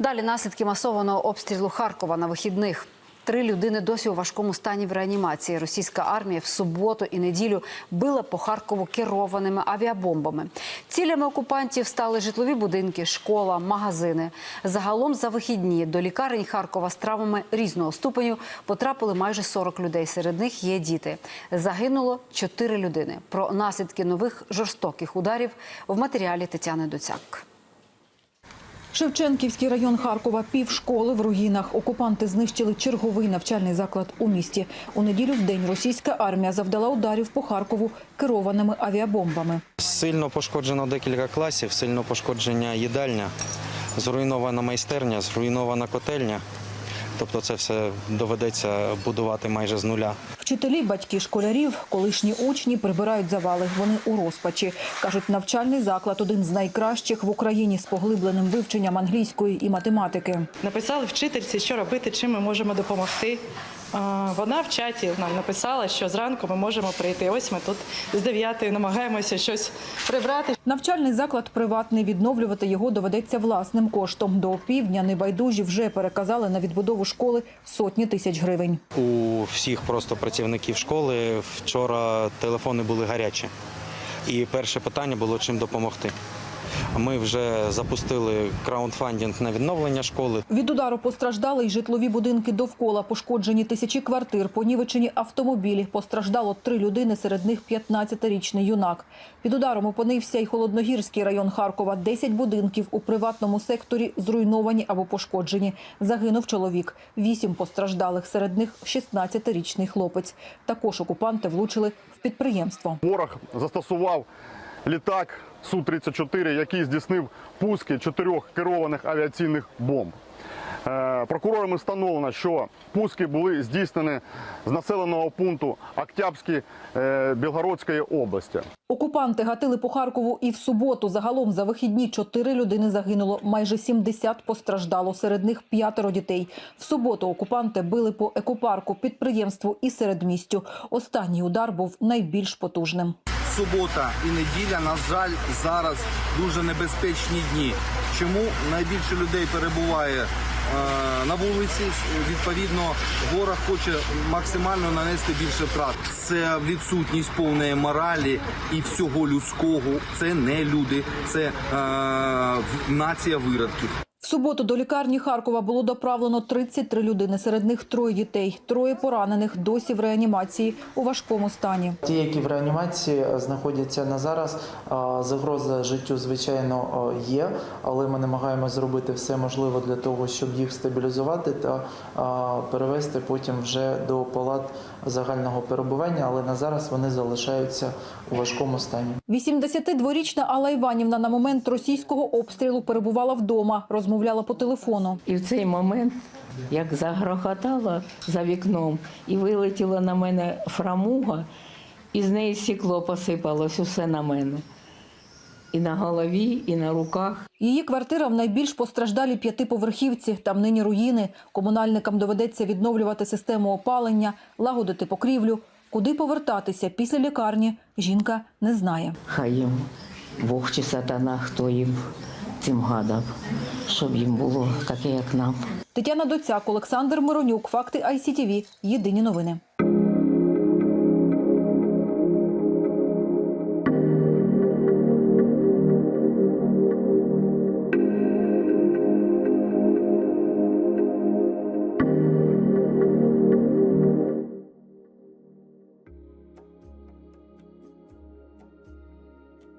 Далі наслідки масованого обстрілу Харкова на вихідних. Три людини досі у важкому стані в реанімації. Російська армія в суботу і неділю била по Харкову керованими авіабомбами. Цілями окупантів стали житлові будинки, школа, магазини. Загалом за вихідні до лікарень Харкова з травмами різного ступеню потрапили майже 40 людей. Серед них є діти. Загинуло чотири людини. Про наслідки нових жорстоких ударів в матеріалі Тетяни Доцяк. Шевченківський район Харкова півшколи в руїнах. Окупанти знищили черговий навчальний заклад у місті. У неділю в день російська армія завдала ударів по Харкову керованими авіабомбами. Сильно пошкоджено декілька класів, сильно пошкоджена їдальня, зруйнована майстерня, зруйнована котельня. Тобто це все доведеться будувати майже з нуля. Вчителі, батьки школярів, колишні учні прибирають завали. Вони у розпачі. Кажуть, навчальний заклад один з найкращих в Україні з поглибленим вивченням англійської і математики. Написали вчительці, що робити, чим ми можемо допомогти. Вона в чаті нам написала, що зранку ми можемо прийти. Ось ми тут з 9 намагаємося щось прибрати. Навчальний заклад приватний. Відновлювати його доведеться власним коштом. До півдня небайдужі вже переказали на відбудову школи сотні тисяч гривень. У всіх просто працівників школи вчора телефони були гарячі. І перше питання було чим допомогти. Ми вже запустили краундфандинг на відновлення школи. Від удару постраждали й житлові будинки довкола, пошкоджені тисячі квартир, понівечені автомобілі. Постраждало три людини, серед них 15-річний юнак. Під ударом опинився й Холодногірський район Харкова. 10 будинків у приватному секторі зруйновані або пошкоджені. Загинув чоловік. Вісім постраждалих, серед них 16-річний хлопець. Також окупанти влучили в підприємство. Ворог застосував літак Су-34, який здійснив пуски чотирьох керованих авіаційних бомб. Е, Прокурорами встановлено, що пуски були здійснені з населеного пункту Октябрський е, Білгородської області. Окупанти гатили по Харкову і в суботу. Загалом за вихідні чотири людини загинуло, майже 70 постраждало. Серед них п'ятеро дітей. В суботу окупанти били по екопарку, підприємству і середмістю. Останній удар був найбільш потужним. Субота і неділя, на жаль, зараз дуже небезпечні дні. Чому найбільше людей перебуває е, на вулиці? Відповідно, ворог хоче максимально нанести більше втрат. Це відсутність повної моралі і всього людського. Це не люди, це е, нація виродків. Суботу до лікарні Харкова було доправлено 33 людини. Серед них троє дітей, троє поранених, досі в реанімації у важкому стані. Ті, які в реанімації е, знаходяться на зараз, загроза життю, звичайно, е, є, але ми намагаємося зробити все можливе для того, щоб їх стабілізувати та перевести потім вже до палат загального перебування. Але на зараз вони залишаються у важкому стані. 82-річна Алла Іванівна на момент російського обстрілу перебувала вдома, розмовляла по телефону. І в цей момент, як загрохотало за вікном, і вилетіла на мене фрамуга, і з неї стекло посипалось усе на мене. І на голові, і на руках. Її квартира в найбільш постраждалій п'ятиповерхівці. Там нині руїни. Комунальникам доведеться відновлювати систему опалення, лагодити покрівлю. Куди повертатися після лікарні, жінка не знає. Хай їм Бог чи сатана, хто їм цим гадам, щоб їм було таке, як нам. Тетяна Доцяк, Олександр Миронюк. Факти ICTV. Єдині новини.